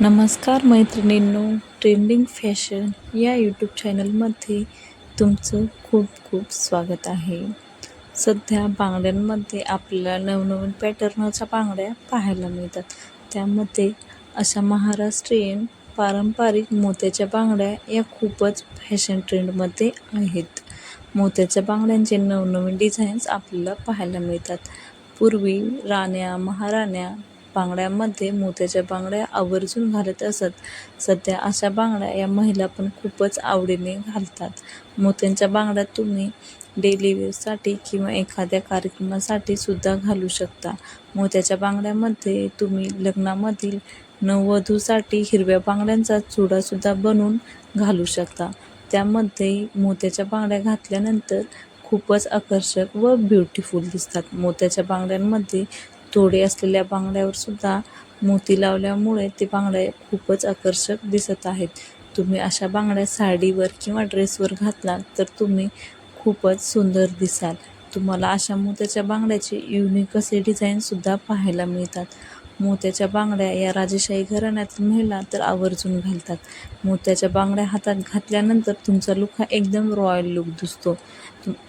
नमस्कार मैत्रिणींनो trending fashion या यूट्यूब चॅनलमध्ये तुमचं खूप खूप स्वागत आहे. सध्या बांगड्यांमध्ये आपल्याला नवनवीन पॅटर्नच्या बांगड्या पाहायला मिळतात. त्यामध्ये अशा महाराष्ट्रीयन पारंपरिक मोत्याच्या बांगड्या या खूपच फॅशन ट्रेंडमध्ये आहेत. मोत्याच्या बांगड्यांचे नवनवीन डिझाईन्स आपल्याला पाहायला मिळतात. पूर्वी राण्या महाराण्या बांगड्यामध्ये मोत्याच्या बांगड्या आवर्जून घालत असत. सध्या अशा बांगड्या या महिला पण खूपच आवडीने घालतात. मोत्यांच्या बांगड्या तुम्ही डेली वेअरसाठी किंवा एखाद्या कार्यक्रमासाठी सुद्धा घालू शकता. मोत्याच्या बांगड्यामध्ये तुम्ही लग्नामधील नववधूसाठी हिरव्या बांगड्यांचा चुडासुद्धा बनवून घालू शकता. त्यामध्ये मोत्याच्या बांगड्या घातल्यानंतर खूपच आकर्षक व ब्युटिफुल दिसतात. मोत्याच्या बांगड्यांमध्ये तोडे असलेल्या बांगड्यावर सुद्धा मोती लावल्यामुळे ते बांगड्या खूपच आकर्षक दिसत आहेत. तुम्ही अशा बांगड्या साडीवर किंवा ड्रेसवर घातला तर तुम्ही खूपच सुंदर दिसाल. तुम्हाला अशा मोत्याच्या बांगड्याचे युनिक असे डिझाईनसुद्धा पाहायला मिळतात. मोत्याच्या बांगड्या या राजेशाही घराण्यातील महिला तर आवर्जून घालतात. मोत्याच्या बांगड्या हातात घातल्यानंतर तुमचा लुक हा एकदम रॉयल लुक दिसतो.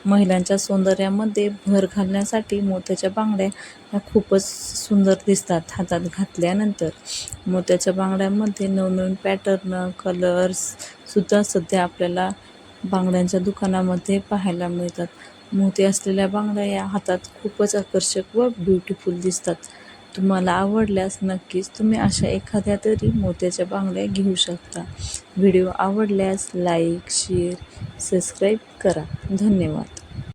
महिलांच्या सौंदर्यामध्ये भर घालण्यासाठी मोत्याच्या बांगड्या ह्या खूपच सुंदर दिसतात. हातात घातल्यानंतर मोत्याच्या बांगड्यामध्ये नवनवीन पॅटर्न कलर्ससुद्धा सध्या आपल्याला बांगड्यांच्या दुकानामध्ये पाहायला मिळतात. मोती असलेल्या बांगड्या या हातात खूपच आकर्षक व ब्युटिफुल दिसतात. तुम्हाला आवडल्यास नक्कीच तुम्ही अशा एखाद्या तरी मोत्याच्या बांगड्या घेऊ शकता. व्हिडिओ आवडल्यास लाईक शेअर सबस्क्राईब करा. धन्यवाद.